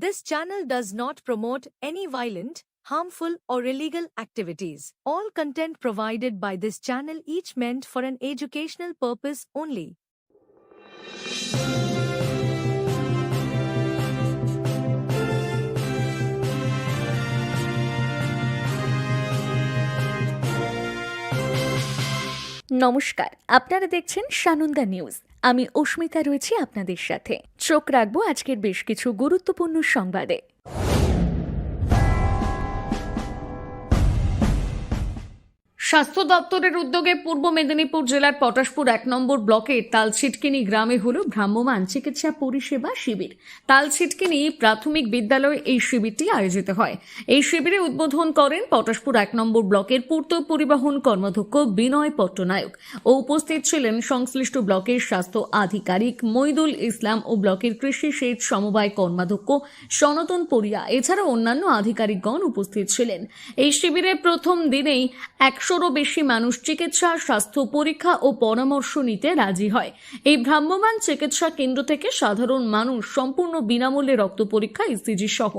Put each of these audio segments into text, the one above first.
This channel does not promote any violent, harmful, or illegal activities. All content provided by this channel each meant for an educational purpose only. নমস্কার আপনারা দেখছেন Sananda news আমি অস্মিতা রয়েছি আপনাদের সাথে। চোখ রাখব আজকের বেশ কিছু গুরুত্বপূর্ণ সংবাদে। স্বাস্থ্য দপ্তরের উদ্যোগে পূর্ব মেদিনীপুর জেলার পটাশপুর এক নম্বর ব্লকের তালছিটকিনি গ্রামে হল ভ্রাম্যমাণ চিকিৎসা পরিষেবা শিবির। তালছিটকিনি প্রাথমিক বিদ্যালয়ে এই শিবিরটি আয়োজিত হয়। এই শিবিরে উদ্বোধন করেন পটাশপুর এক নম্বর ব্লকের পূর্ত পরিবহন কর্মাধ্যক্ষ বিনয় পট্টনায়ক ও উপস্থিত ছিলেন সংশ্লিষ্ট ব্লকের স্বাস্থ্য আধিকারিক মইদুল ইসলাম ও ব্লকের কৃষি সেচ সমবায় কর্মাধ্যক্ষ সনাতন পরিয়া। এছাড়া অন্যান্য আধিকারিকগণ উপস্থিত ছিলেন। এই শিবিরে প্রথম দিনেই একশোরও বেশি মানুষ চিকিৎসা, স্বাস্থ্য পরীক্ষা ও পরামর্শ নিতে রাজি হয়। এই ভ্রাম্যমান চিকিৎসা কেন্দ্র থেকে সাধারণ মানুষ সম্পূর্ণ বিনামূল্যে রক্ত পরীক্ষা ইসিজি সহ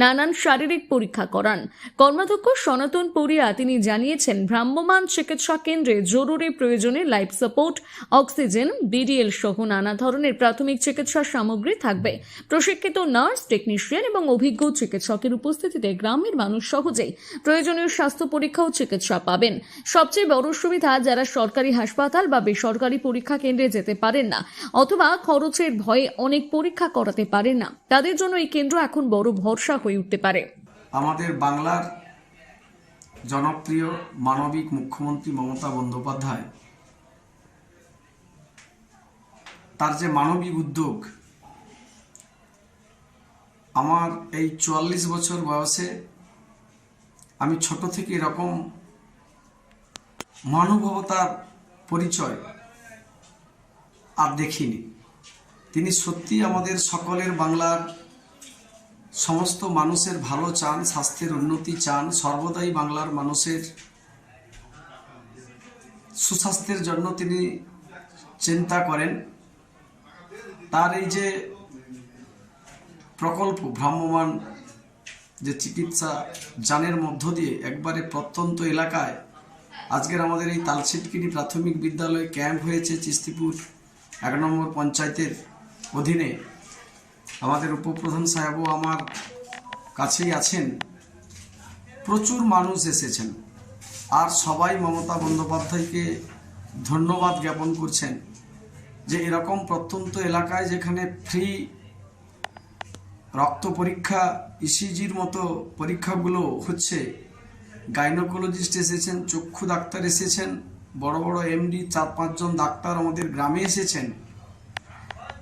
নানান শারীরিক পরীক্ষা করান। কর্মাধ্যক্ষ সনাতন পরিয়া তিনি জানিয়েছেন ভ্রাম্যমান চিকিৎসা কেন্দ্রে জরুরি প্রয়োজনে লাইফ সাপোর্ট, অক্সিজেন বিডিএল সহ নানা ধরনের প্রাথমিক চিকিৎসা সামগ্রী থাকবে। প্রশিক্ষিত নার্স, টেকনিশিয়ান এবং অভিজ্ঞ চিকিৎসকের উপস্থিতিতে গ্রামের মানুষ সহজেই প্রয়োজনীয় স্বাস্থ্য পরীক্ষা ও চিকিৎসা পাবেন। সবচেয়ে বড় সুবিধা যারা সরকারি হাসপাতাল বা বেসরকারি পরীক্ষা কেন্দ্রে যেতে পারেন না, অথবা খরচের ভয়ে অনেক পরীক্ষা করাতে পারেন না, তাদের জন্য এই কেন্দ্র এখন বড় ভরসা হয়ে উঠতে পারে। আমাদের বাংলার জনপ্রিয় মানবিক মুখ্যমন্ত্রী মমতা বন্দ্যোপাধ্যায় তার যে মানবিক উদ্যোগ, আমার এই চুয়াল্লিশ বছর বয়সে আমি ছোট থেকে এরকম মানবতার পরিচয় আর দেখিনি। তিনি সত্যি আমাদের সকলের বাংলার সমস্ত মানুষের ভালো চান, স্বাস্থ্যের উন্নতি চান, সর্বদাই বাংলার মানুষের সুস্বাস্থ্যের জন্য তিনি চিন্তা করেন। তার এই যে প্রকল্প ভ্রাম্যমান যে চিকিৎসা যানের মধ্য দিয়ে একবারে প্রত্যন্ত এলাকায় আজকের আমাদের এই তালছিটকিনি প্রাথমিক বিদ্যালয়ে ক্যাম্প হয়েছে চিস্তিপুর এক নম্বর পঞ্চায়েতের অধীনে। আমাদের উপপ্রধান সাহেবও আমার কাছেই আছেন। প্রচুর মানুষ এসেছেন। আর সবাই মমতা বন্দ্যোপাধ্যায়কে ধন্যবাদ জ্ঞাপন করছেন যে এরকম প্রত্যন্ত এলাকায় যেখানে ফ্রি রক্ত পরীক্ষা ইসিজির মতো পরীক্ষাগুলো হচ্ছে গাইনোকোলজিস্ট এসেছেন, চক্ষু ডাক্তার এসেছেন, বড় বড় এমডি চার পাঁচজন ডাক্তার আমাদের গ্রামে এসেছেন।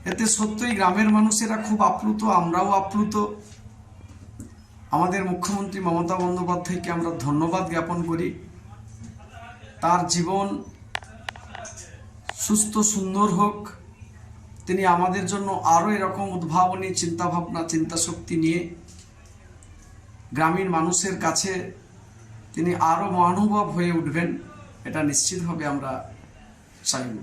এতে সত্যই গ্রামের মানুষেরা খুব আপ্লুত, আমরাও আপ্লুত। আমাদের মুখ্যমন্ত্রী মমতা বন্দ্যোপাধ্যায়কে আমরা ধন্যবাদ জ্ঞাপন করি। তার জীবন সুস্থ, সুন্দর হোক। তিনি আমাদের জন্য আরও এরকম উদ্ভাবনী চিন্তাভাবনা চিন্তা শক্তি নিয়ে গ্রামীণ মানুষের কাছে তিনি আরও মহানুভব হয়ে উঠবেন, এটা নিশ্চিতভাবে আমরা চাইব।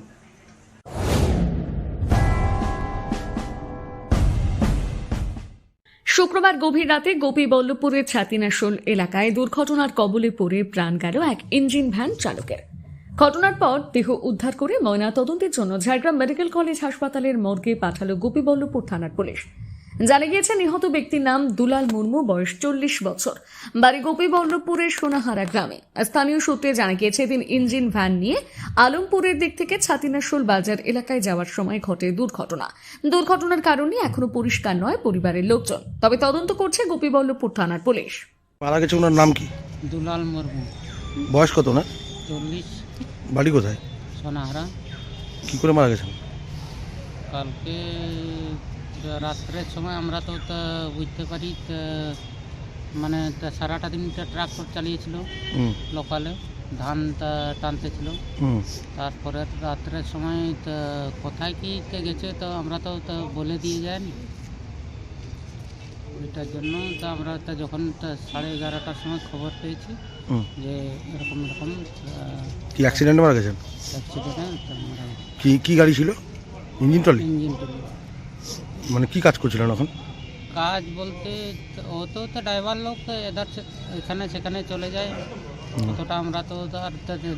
শুক্রবার গভীর রাতে গোপীবল্লভপুরের ছাতিনাশোল এলাকায় দুর্ঘটনার কবলে পড়ে প্রাণ গেল এক ইঞ্জিন ভ্যান চালকের। ঘটনার পর দেহ উদ্ধার করে ময়না তদন্তের জন্য ঝাড়গ্রাম মেডিকেল কলেজ হাসপাতালের মর্গে পাঠালো গোপীবল্লভপুর থানার পুলিশ। জানা গিয়েছে নিহত ব্যক্তির নাম দুলাল মুর্মু বয়স চল্লিশ বছর। বাড়ি গোপীবল্লভপুরের সোনাহারা গ্রামে। স্থানীয় সূত্রে জানা গিয়েছে তিনি ইঞ্জিন ভ্যান নিয়ে আলমপুরের দিক থেকে ছাতিনাশোল বাজার এলাকায় যাওয়ার সময় ঘটে দুর্ঘটনা। দুর্ঘটনার কারণে এখনও পরিষ্কার নয় পরিবারের লোকজন। তবে তদন্ত করছে গোপীবল্লভপুর থানার পুলিশ। মারা গেছে ওনার নাম কি? দুলাল মুর্মু। বয়স কত না চল্লিশ। বাড়ি কোথায়? সোনাহারা। কি করে মারা গেছেন? কালকে রাত্রের সময় আমরা তো তা বুঝতে পারি মানে সারাটা দিন ট্রাক্টর চালিয়েছিল লোকালে ধান টানতেছিল। তারপরে রাত্রের সময় তা কোথায় কি গেছে তো আমরা তো তা বলে দিয়ে যায়নি। ওইটার জন্য তা আমরা তা যখন সাড়ে এগারোটার সময় খবর পেয়েছি যে এরকম এরকম কি অ্যাক্সিডেন্টে মারা গেছেন? অ্যাক্সিডেন্টে কি কি গাড়ি ছিল? Engine trolley? ইঞ্জিন তুলি মানে কি কাজ করছিলেন এখন? কাজ বলতে ও তো তো ড্রাইভার লোক তো এধার এখানে সেখানে চলে যায়। অতটা আমরা তো আর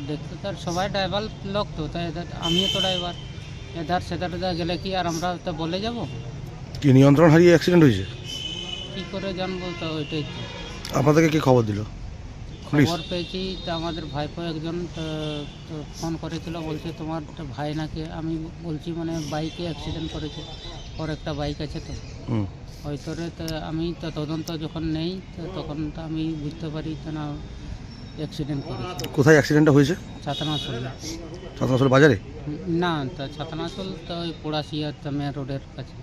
দেখতে তো আর সবাই ড্রাইভার লোক তো তাই আমিও তো ড্রাইভার। এধার সেধার গেলে কি আর আমরা তো বলে যাব? কি নিয়ন্ত্রণ হারিয়ে অ্যাক্সিডেন্ট হয়েছে? কি করে জানব তো ওইটাই আপনাদেরকে কে খবর দিল? পুলিশ খবর পেয়েছি তো আমাদের ভাইপো একজন ফোন করেছিল বলছে তোমার ভাই নাকি আমি বলছি মানে বাইকে অ্যাক্সিডেন্ট করেছে ওর একটা বাইক আছে তো। তোরে তো আমি তো তদন্ত যখন নেই তো তখন তো আমি বুঝতে পারি তো না অ্যাক্সিডেন্ট করেছে। কোথায় অ্যাক্সিডেন্টটা হয়েছে? ছাতনাশল সাতনাসল বাজারে? না তো ছাতনাশল তো ওই পোড়াশিয়া তো মেন রোডের কাছে।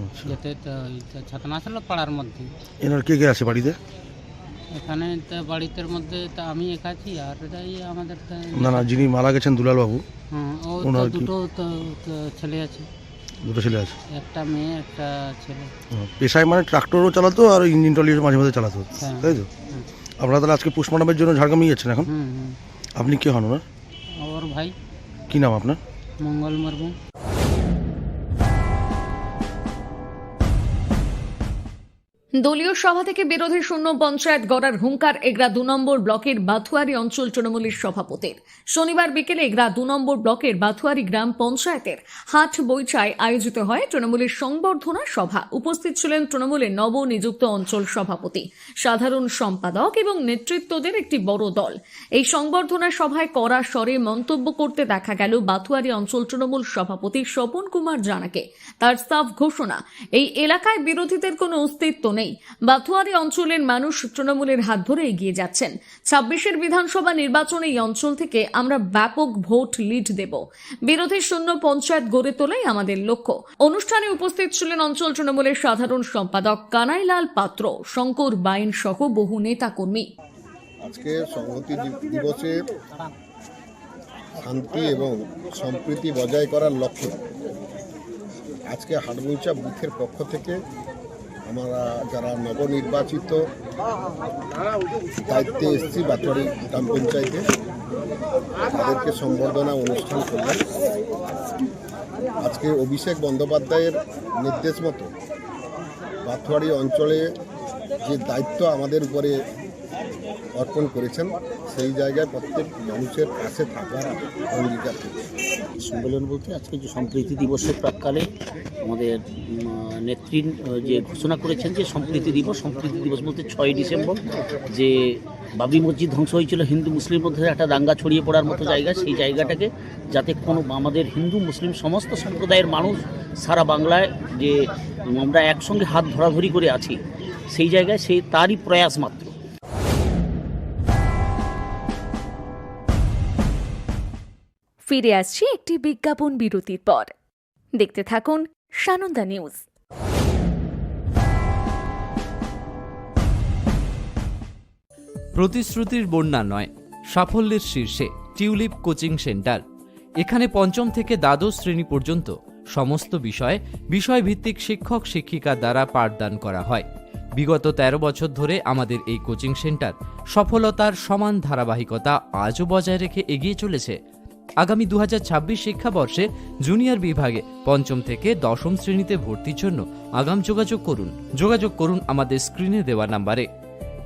আচ্ছা। যেতে তো ওই তো ছাতনাশল পাড়ার মধ্যে। এনার কে কে আছে বাড়িতে? এখানে তো বাড়িতে মধ্যে তো আমি একাছি আর এই আমাদের তো না না যিনি মারা গেছেন দুলালবাবু হ্যাঁ ও তো ওনার কি- দুটো তো তো ছেলে আছে। দুটো ছেলে আছে। একটা মেয়ে একটা ছেলে। হুম। পেশায় মানে ট্রাক্টরও চালাতো আর ইঞ্জিন টলি মাঝে মাঝে চালাতো হ্যাঁ। তাই তো? হুম। আপনারা তাহলে আজকে পোস্টমর্টমের জন্য ঝাড়গ্রামে যাচ্ছেন এখন? হুম হুম। আপনি কে হন ওনার? ওর ভাই। কি নাম আপনার? মঙ্গল মুর্মু। দলীয় সভা থেকে বিরোধী শূন্য পঞ্চায়েত গড়ার হুঙ্কার এগরা দু নম্বর ব্লকের বাথুয়ারি অঞ্চল তৃণমূলের সভাপতির। শনিবার বিকেলে এগরা দু নম্বর ব্লকের বাথুয়ারি গ্রাম পঞ্চায়েতের হাট বৈচায় আয়োজিত হয় তৃণমূলের সংবর্ধনা সভা। উপস্থিত ছিলেন তৃণমূলের নবনিযুক্ত অঞ্চল সভাপতি, সাধারণ সম্পাদক এবং নেতৃত্বদের একটি বড় দল। এই সংবর্ধনা সভায় কড়া স্বরে মন্তব্য করতে দেখা গেল বাথুয়ারি অঞ্চল তৃণমূল সভাপতি স্বপন কুমার জানাকে। তার সাফ ঘোষণা, এই এলাকায় বিরোধীদের কোনো অস্তিত্ব নেই বাথুয়ারি অঞ্চলের মানুষ তৃণমূলের হাত ধরে এগিয়ে যাচ্ছেন। ছাব্বিশের বিধানসভা নির্বাচনে এই অঞ্চল থেকে আমরা ব্যাপক ভোট লিড দেব। বিরোধী শূন্য পঞ্চায়েত গড়ে তোলাই আমাদের লক্ষ্য। অনুষ্ঠানে উপস্থিত ছিলেন অঞ্চল তৃণমূলের সাধারণ সম্পাদক কানাইলাল পাত্র, শঙ্কর বাইন সহ বহু নেতাকর্মী। আজকে সংহতি দিবসে শান্তি এবং সম্প্রীতি বজায় করার লক্ষ্যে আজকে হাটবইচা বুথের পক্ষ থেকে আমরা যারা নবনির্বাচিত দায়িত্বে এসেছি বাতরি গ্রাম পঞ্চায়েতে, তাদেরকে সম্বর্ধনা অনুষ্ঠান করলাম। আজকে অভিষেক বন্দ্যোপাধ্যায়ের নির্দেশ মতো বাথুয়াড়ি অঞ্চলে যে দায়িত্ব আমাদের উপরে অর্পণ করেছেন, সেই জায়গায় প্রত্যেক মানুষের কাছে থাকার অঙ্গীকার সম্মেলন বলতে আজকে যে সম্প্রীতি দিবসের প্রাককালে আমাদের নেত্রী যে ঘোষণা করেছেন যে সম্প্রীতি দিবস সম্প্রীতি দিবস বলতে ছয় ডিসেম্বর, যে বাবরি মসজিদ ধ্বংস হয়েছিল হিন্দু মুসলিম মধ্যে, একটা দাঙ্গা ছড়িয়ে পড়ার মতো জায়গা, সেই জায়গাটাকে যাতে কোনো আমাদের হিন্দু মুসলিম সমস্ত সম্প্রদায়ের মানুষ সারা বাংলায় যে আমরা একসঙ্গে হাত ধরাধরি করে আছি, সেই জায়গায় সেই তারই প্রয়াস মাত্র। ফিরে আসছি একটি বিজ্ঞাপন বিরতির পর। দেখতে থাকুন সানন্দা নিউজ। প্রতিশ্রুতির বন্যা নয়, সাফল্যের শীর্ষে টিউলিপ কোচিং সেন্টার। এখানে পঞ্চম থেকে দ্বাদশ শ্রেণি পর্যন্ত সমস্ত বিষয়ে বিষয়ভিত্তিক শিক্ষক শিক্ষিকা দ্বারা পাঠদান করা হয়। বিগত ১৩ বছর ধরে আমাদের এই কোচিং সেন্টার সফলতার সমান ধারাবাহিকতা আজও বজায় রেখে এগিয়ে চলেছে আগামী দু শিক্ষাবর্ষে জুনিয়র বিভাগে পঞ্চম থেকে দশম শ্রেণীতে ভর্তির জন্য আগাম যোগাযোগ করুন। যোগাযোগ করুন আমাদের স্ক্রিনে দেওয়া নাম্বারে।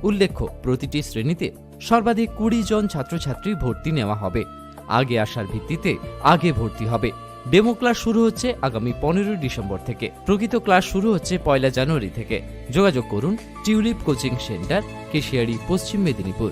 উল্লেখ্য, প্রতিটি শ্রেণীতে সর্বাধিক কুড়ি জন ছাত্রছাত্রী ভর্তি নেওয়া হবে। আগে আসার ভিত্তিতে আগে ভর্তি হবে। ডেমো ক্লাস শুরু হচ্ছে আগামী পনেরোই ডিসেম্বর থেকে। প্রকৃত ক্লাস শুরু হচ্ছে পয়লা জানুয়ারি থেকে। যোগাযোগ করুন টিউলিপ কোচিং সেন্টার, কেশিয়ারি, পশ্চিম মেদিনীপুর।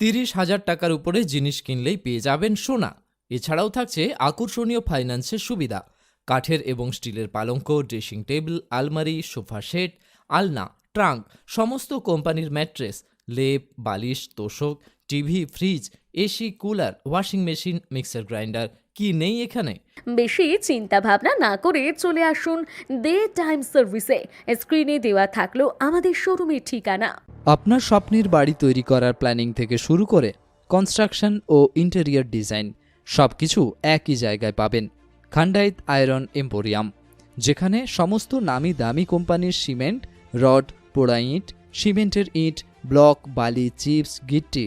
তিরিশ হাজার টাকার উপরে জিনিস কিনলেই পেয়ে যাবেন সোনা। এছাড়াও থাকছে আকর্ষণীয় ফাইন্যান্সের সুবিধা। কাঠের এবং স্টিলের পালঙ্ক, ড্রেসিং টেবিল, আলমারি, সোফা সেট, আলনা, ট্রাঙ্ক, সমস্ত কোম্পানির ম্যাট্রেস, লেপ, বালিশ, তোষক, TV, fridge, AC, cooler, washing machine, mixer grinder কি নেই এখানে? বেশি চিন্তা ভাবনা না করে চলে আসুন দে টাইম সার্ভিসে। স্ক্রিনে দেওয়া থাকল আমাদের শোরুমের ঠিকানা। আপনার স্বপ্নের বাড়ি তৈরি করার প্ল্যানিং থেকে শুরু করে কনস্ট্রাকশন ও ইন্টেরিয়র ডিজাইন সবকিছু একই জায়গায় পাবেন। খান্ডাইত আয়রন এম্পোরিয়াম যেখানে সমস্ত নামি দামি কোম্পানির সিমেন্ট রড পোড়া ইট সিমেন্টের ইট ব্লক বালি চিপস গিট্টি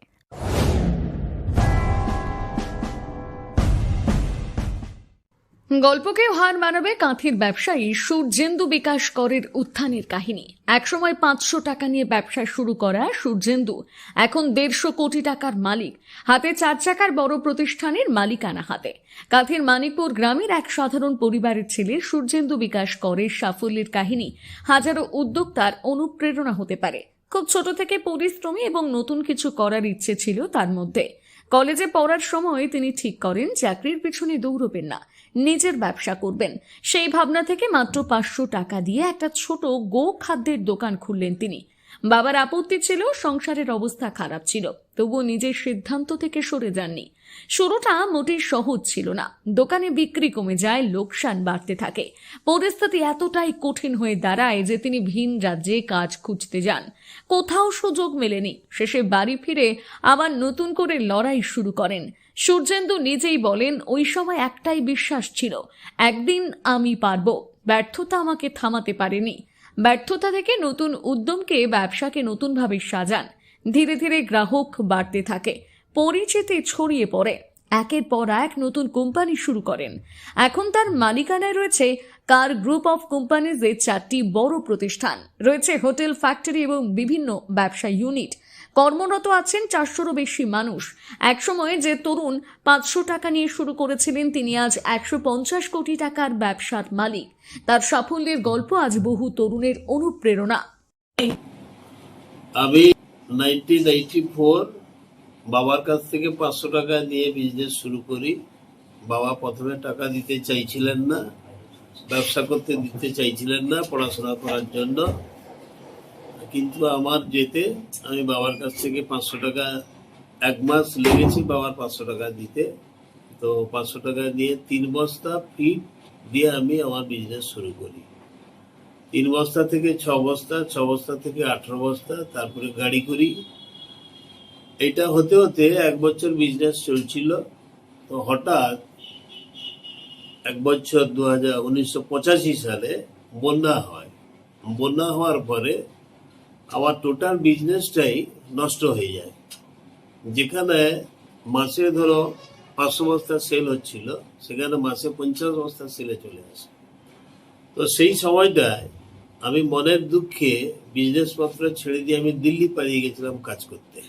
গল্পকেও হার মানাবে কাঁথির ব্যবসায়ী সূর্যেন্দু বিকাশ করের উত্থানের কাহিনী। একসময় পাঁচশো টাকা নিয়ে ব্যবসা শুরু করা সূর্যেন্দু। এখন দেড়শো কোটি টাকার মালিক। হাতে চার চাকার বড় প্রতিষ্ঠানের মালিকানা হাতে। কাঁথির মানিকপুর গ্রামের এক সাধারণ পরিবারের ছেলে সূর্যেন্দু বিকাশ করের সাফল্যের কাহিনী হাজারো উদ্যোক্তার অনুপ্রেরণা হতে পারে। খুব ছোট থেকে পরিশ্রমী এবং নতুন কিছু করার ইচ্ছে ছিল তার মধ্যে। কলেজে পড়ার সময় তিনি ঠিক করেন, চাকরির পিছনে দৌড়বেন না। নিজের ব্যবসা করবেন। সেই ভাবনা থেকে মাত্র পাঁচশো টাকা দিয়ে একটা ছোট গো খাদ্যের দোকান খুললেন তিনি। বাবার আপত্তি ছিল, সংসারের অবস্থা খারাপ ছিল, তবুও নিজের সিদ্ধান্ত থেকে সরে যাননি। শুরুটা মোটেই সহজ ছিল না। দোকানে বিক্রি কমে যায়, লোকসান বাড়তে থাকে। পরিস্থিতি এতটাই কঠিন হয়ে দাঁড়ায় যে তিনি ভিন রাজ্যে কাজ খুঁজতে যান। কোথাও সুযোগ মেলেনি। শেষে বাড়ি ফিরে আবার নতুন করে লড়াই শুরু করেন। সূর্যেন্দু নিজেই বলেন, ওই সময় একটাই বিশ্বাস ছিল, একদিন আমি পারব। ব্যর্থতা আমাকে থামাতে পারেনি। ব্যর্থতা থেকে নতুন উদ্যমকে ব্যবসাকে নতুনভাবে সাজান। ধীরে ধীরে গ্রাহক বাড়তে থাকে, পরিচিতি ছড়িয়ে পড়ে। একের পর এক নতুন কোম্পানি শুরু করেন। এখন তার মালিকানায় রয়েছে কার গ্রুপ অফ কোম্পানিজের চারটি বড় প্রতিষ্ঠান। রয়েছে হোটেল, ফ্যাক্টরি এবং বিভিন্ন ব্যবসা ইউনিট। কর্মরত আছেন চারশোরও বেশি মানুষ। একসময় যে তরুণ পাঁচশো টাকা নিয়ে শুরু করেছিলেন, তিনি আজ একশো পঞ্চাশ কোটি টাকার ব্যবসার মালিক। তার সাফল্যের গল্প আজ বহু তরুণের অনুপ্রেরণা। আমি নাইনটিন বাবার কাছ থেকে পাঁচশো টাকা নিয়ে বিজনেস শুরু করি। বাবা প্রথমে টাকা দিতে চাইছিলেন না, ব্যবসা করতে দিতে চাইছিলেন না, পড়াশোনা করার জন্য। কিন্তু আমার যেতে আমি বাবার কাছ থেকে পাঁচশো টাকা এক মাস লেগেছি বাবার পাঁচশো টাকা দিতে। তো পাঁচশো টাকা নিয়ে তিন বস্তা ফিট দিয়ে আমি আমার বিজনেস শুরু করি। তিন বস্তা থেকে ছ বস্তা ছ বস্তা থেকে আঠারো বস্তা, তারপরে গাড়ি করি। এটা হতে হতে এক বছর বিজনেস চলছিল। তো হঠাৎ এক বছর দু হাজার উনিশশো সালে বন্যা হয়। বন্যা হওয়ার পরে আমার টোটাল বিজনেসটাই নষ্ট হয়ে যায়। যেখানে মাসে ধরো পাঁচশো বস্তা সেল হচ্ছিল, সেখানে মাসে পঞ্চাশ বস্তা সেলে চলে আসে। তো সেই সময়টায় আমি মনের দুঃখে বিজনেস পত্র ছেড়ে দিয়ে আমি দিল্লি পালিয়ে গেছিলাম কাজ করতে।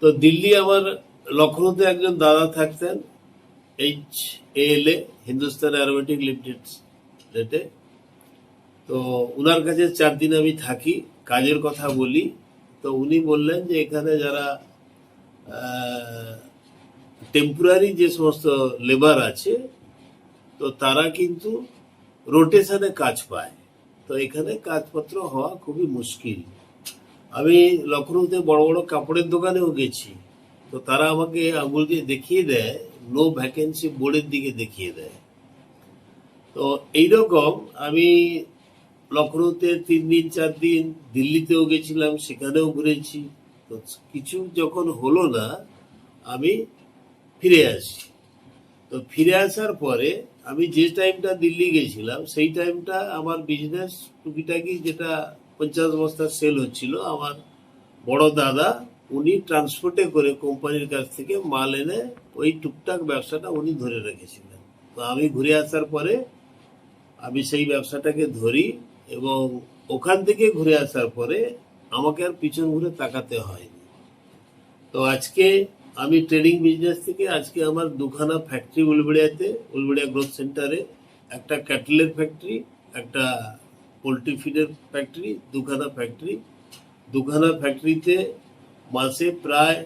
তো দিল্লি আমার লখনৌতে একজন দাদা থাকতেন H L A Hindustan aromatic limited রেটে তো উনার কাছে চার দিন আমি থাকি, কাজের কথা বলি। তো উনি বললেন যে এখানে যারা টেম্পোরারি যে সমস্ত লেবার আছে, তো তারা কিন্তু রোটেশনে কাজ পায়। তো এখানে কাজপত্র হওয়া খুবই মুশকিল। আমি লখনৌতে বড় বড় কাপড়ের দোকানেও গেছি। তো তারা আমাকে আঙুল দিয়ে দেখিয়ে দেয় নো ভ্যাকেন্সি বোর্ডের দিকে দেখিয়ে দেয়। তো এইরকম আমি লখনৌতে তিন দিন, চার দিন দিল্লিতেও গেছিলাম, সেখানেও ঘুরেছি। তো কিছু যখন হলো না, আমি ফিরে আসি। তো ফিরে আসার পরে আমি যে টাইমটা দিল্লি গেছিলাম, সেই টাইমটা আমার বিজনেস টুকিটাকি যেটা পঞ্চাশ বস্তা সেল হচ্ছিল, আমার বড় দাদা উনি ট্রান্সপোর্টে করে কোম্পানির কাছ থেকে মাল এনে ওই টুকটাক ব্যবসাটা উনি ধরে রেখেছিলেন। তো আমি ঘুরে আসার পরে আমি সেই ব্যবসাটাকে ধরি এবং ওখান থেকে ঘুরে আসার পরে আমাকে আর পিছন ঘুরে তাকাতে হয়নি। তো আজকে আমি ট্রেডিং বিজনেস থেকে আজকে আমার দুখানা ফ্যাক্টরি উলবেড়িয়াতে, উলবেড়িয়া গ্রোথ সেন্টারে একটা ক্যাটেলের ফ্যাক্টরি একটা পোলট্রি ফিডের ফ্যাক্টরি দুখানা ফ্যাক্টরি দুখানা ফ্যাক্টরিতে মাসে প্রায়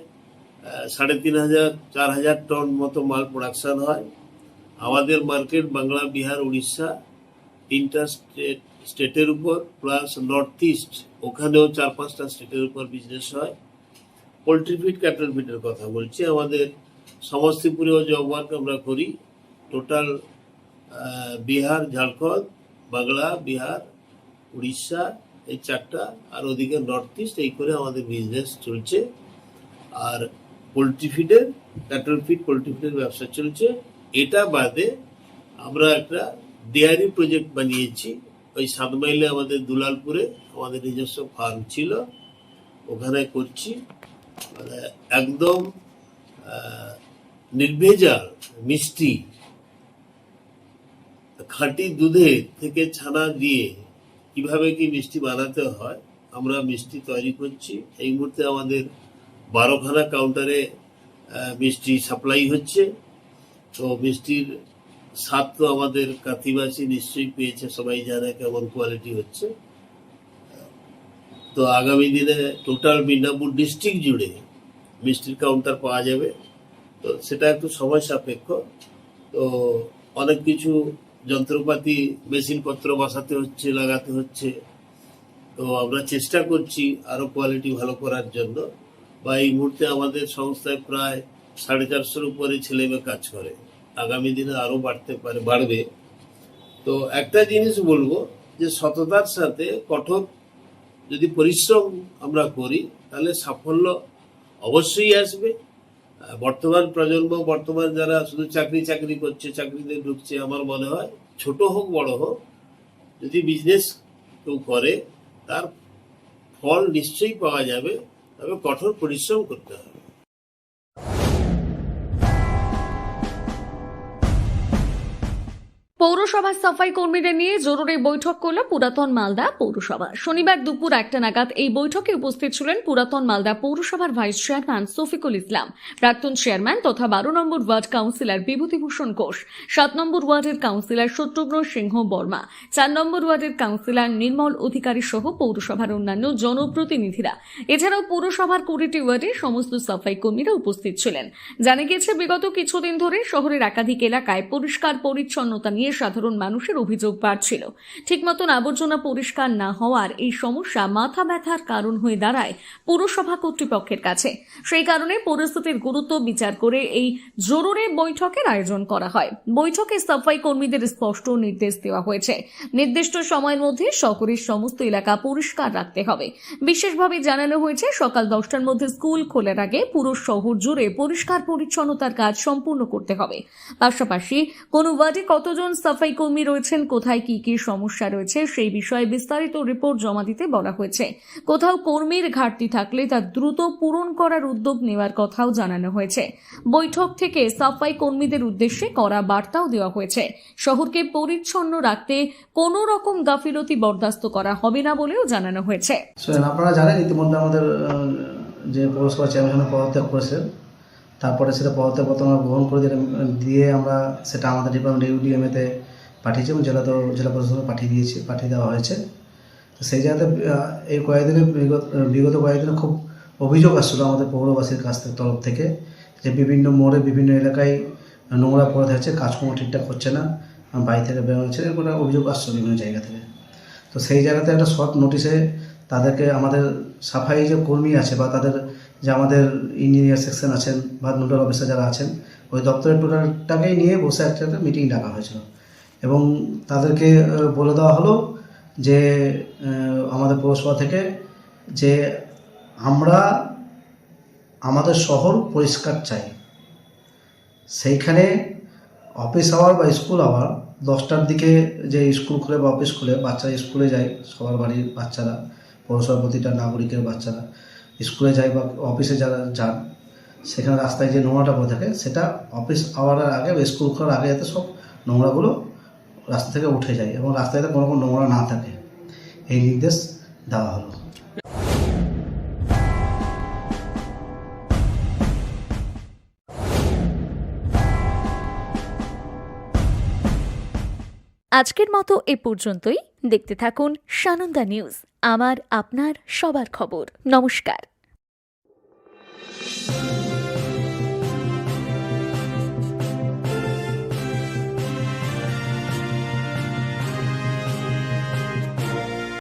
সাড়ে তিন হাজার, চার হাজার টন মতো মাল প্রোডাকশান হয়। আমাদের মার্কেট বাংলা, বিহার, উড়িষ্যা, তিনটা স্টেট স্টেটের উপর প্লাস নর্থ ইস্ট ওখানেও চার পাঁচটা স্টেটের উপর বিজনেস হয়। পোলট্রি ফিড ক্যাটল ফিডের কথা বলছি। আমাদের সমস্তিপুরেও জব ওয়ার্ক আমরা করি। টোটাল বিহার, ঝাড়খণ্ড, বাংলা, বিহার, উড়িষ্যা, এই চারটা। আর ওদিকে নর্থ ইস্ট এই করে আমাদের বিজনেস চলছে। আর পোলট্রি ফিডের ক্যাটল ফিড পোলট্রি ফিডের ব্যবসা চলছে। এটা বাদে আমরা একটা ডেয়ারি প্রজেক্ট বানিয়েছি। ওই সাত মাইলে আমাদের দুলালপুরে আমাদের নিজস্ব ফার্ম ছিল। ওখানে করছি। মানে একদম নির্ভেজাল, মিষ্টি। খাঁটি দুধে থেকে ছানা দিয়ে কীভাবে কি মিষ্টি বানাতে হয়, আমরা মিষ্টি তৈরি করছি। এই মুহূর্তে আমাদের বারোখানা কাউন্টারে মিষ্টি সাপ্লাই হচ্ছে। তো মিষ্টির স্বাদ তো আমাদের কাতিবাসী নিশ্চয়ই পেয়েছে, সবাই জানে কেমন কোয়ালিটি হচ্ছে। তো আগামী দিনে টোটাল মিদনাপুর ডিস্ট্রিক্ট জুড়ে মিষ্টির কাউন্টার পাওয়া যাবে। তো সেটা একটু সময় সাপেক্ষ। তো অনেক কিছু যন্ত্রপাতি, মেশিনপত্র বসাতে হচ্ছে, লাগাতে হচ্ছে। তো আমরা চেষ্টা করছি আরও কোয়ালিটি ভালো করার জন্য। বা এই মুহূর্তে আমাদের সংস্থায় প্রায় সাড়ে চারশোর উপরে ছেলেমেয়ে কাজ করে। আগামী দিনে আরও বাড়তে পারে, বাড়বে। তো একটা জিনিস বলব যে সততার সাথে কঠোর যদি পরিশ্রম আমরা করি, তাহলে সাফল্য অবশ্যই আসবে। বর্তমান প্রজন্ম, বর্তমান যারা শুধু চাকরি চাকরি করছে, চাকরিতে ঢুকছে, আমার মনে হয় ছোট হোক, বড় হোক, যদি বিজনেস কেউ করে, তার ফল নিশ্চয়ই পাওয়া যাবে। তবে কঠোর পরিশ্রম করতে হবে। পৌরসভার সাফাই কর্মীদের নিয়ে জরুরি বৈঠক করল পুরাতন মালদা পৌরসভা। শনিবার দুপুর একটা নাগাদ এই বৈঠকে উপস্থিত ছিলেন পুরাতন মালদা পৌরসভার ভাইস চেয়ারম্যান সফিকুল ইসলাম, প্রাক্তন চেয়ারম্যান তথা বারো নম্বর ওয়ার্ড কাউন্সিলর বিভূতিভূষণ ঘোষ, সাত নম্বর ওয়ার্ডের কাউন্সিলর শত্রুঘ্ন সিংহ বর্মা, চার নম্বর ওয়ার্ডের কাউন্সিলর নির্মল অধিকারী সহ পৌরসভার অন্যান্য জনপ্রতিনিধিরা। এছাড়াও পৌরসভার কুড়িটি ওয়ার্ডে সমস্ত সাফাই কর্মীরা উপস্থিত ছিলেন। জানা গিয়েছে, বিগত কিছুদিন ধরে শহরের একাধিক এলাকায় পরিষ্কার পরিচ্ছন্নতা নিয়ে সাধারণ মানুষের অভিযোগ বাড়ছিল। ঠিক মতন আবর্জনা পরিষ্কার না হওয়ার এই সমস্যা মাথা ব্যথার কারণ হয়ে দাঁড়ায় পুরসভা কর্তৃপক্ষের কাছে। সেই কারণে পরিস্থিতির গুরুত্ব বিচার করে এই জরুরি বৈঠকের আয়োজন করা হয়। বৈঠকে সাফাই কর্মীদের স্পষ্ট নির্দেশ দেওয়া হয়েছে। নির্দিষ্ট সময়ের মধ্যে শহরের সমস্ত এলাকা পরিষ্কার রাখতে হবে। বিশেষভাবে জানানো হয়েছে, সকাল দশটার মধ্যে স্কুল খোলার আগে পুরো শহর জুড়ে পরিষ্কার পরিচ্ছন্নতার কাজ সম্পূর্ণ করতে হবে। পাশাপাশি কোন ওয়ার্ডে কতজন সাফাই কর্মী রয়েছেন। কোথায় কি কি সমস্যা রয়েছে সেই বিষয়ে বিস্তারিত রিপোর্ট জমা দিতে বলা হয়েছে। কোথাও কর্মীর ঘাটতি থাকলে তা দ্রুত পূরণ করার উদ্যোগ নেওয়ার কথাও জানানো হয়েছে। বৈঠক থেকে সাফাই কর্মীদের উদ্দেশ্যে করা বার্তাও দেওয়া হয়েছে। শহরকে পরিচ্ছন্ন রাখতে কোনো রকম গাফিলতি বরদাস্ত করা হবে না বলেও জানানো হয়েছে। আপনারা জানেন ইতিমধ্যে আমাদের যে পৌরসভা চেয়ারম্যান পদত্যাগ করেছেন তারপরে সেটা পদত্যাগ পত্র আমরা গ্রহণ করে দিলাম, দিয়ে আমরা সেটা আমাদের ডিপার্টমেন্ট ইউডিএমএতে পাঠিয়েছি এবং জেলা জেলা প্রশাসনে পাঠিয়ে দিয়েছি পাঠিয়ে দেওয়া হয়েছে। তো সেই জায়গাতে এই কয়েকদিনে বিগত বিগত কয়েকদিনে খুব অভিযোগ আসছিল আমাদের পৌরবাসীর কাছ থেকে তরফ থেকে যে বিভিন্ন মোড়ে বিভিন্ন এলাকায় নোংরা পড়ে থাকছে কাজকর্ম ঠিকঠাক হচ্ছে না বাড়ি থেকে বেরোনো হচ্ছে এরকম অভিযোগ আসছে বিভিন্ন জায়গা থেকে। তো সেই জায়গাতে একটা শর্ট নোটিশে তাদেরকে আমাদের সাফাই যে কর্মী আছে বা তাদের যে আমাদের ইঞ্জিনিয়ার সেকশন আছেন বা নোডাল অফিসার যারা আছেন, ওই দপ্তরের টোটালটাকেই নিয়ে বসে একটা মিটিং ডাকা হয়েছিল। এবং তাদেরকে বলে দেওয়া হলো যে আমাদের পৌরসভা থেকে যে আমরা আমাদের শহর পরিষ্কার চাই। সেইখানে অফিস আওয়ার বা স্কুল আওয়ার দশটার দিকে যে স্কুল খুলে বা অফিস খুলে, বাচ্চারা স্কুলে যায়, সবার বাড়ির বাচ্চারা, পৌরসভার প্রতিটা নাগরিকের বাচ্চারা। স্কুলে যাই বা অফিসে যারা যান, সেখানে রাস্তায় যে নোংরাটা পড়ে থাকে, সেটা অফিস আওয়ারের আগে বা স্কুল খোলার আগে যাতে সব নোংরাগুলো রাস্তা থেকে উঠে যায় এবং রাস্তায় যাতে কোনো কোনো নোংরা না থাকে। এই নির্দেশ দেওয়া হলো। আজকের মতো এ পর্যন্তই। দেখতে থাকুন সানন্দা নিউজ, আমার, আপনার, সবার খবর। নমস্কার। Thank you.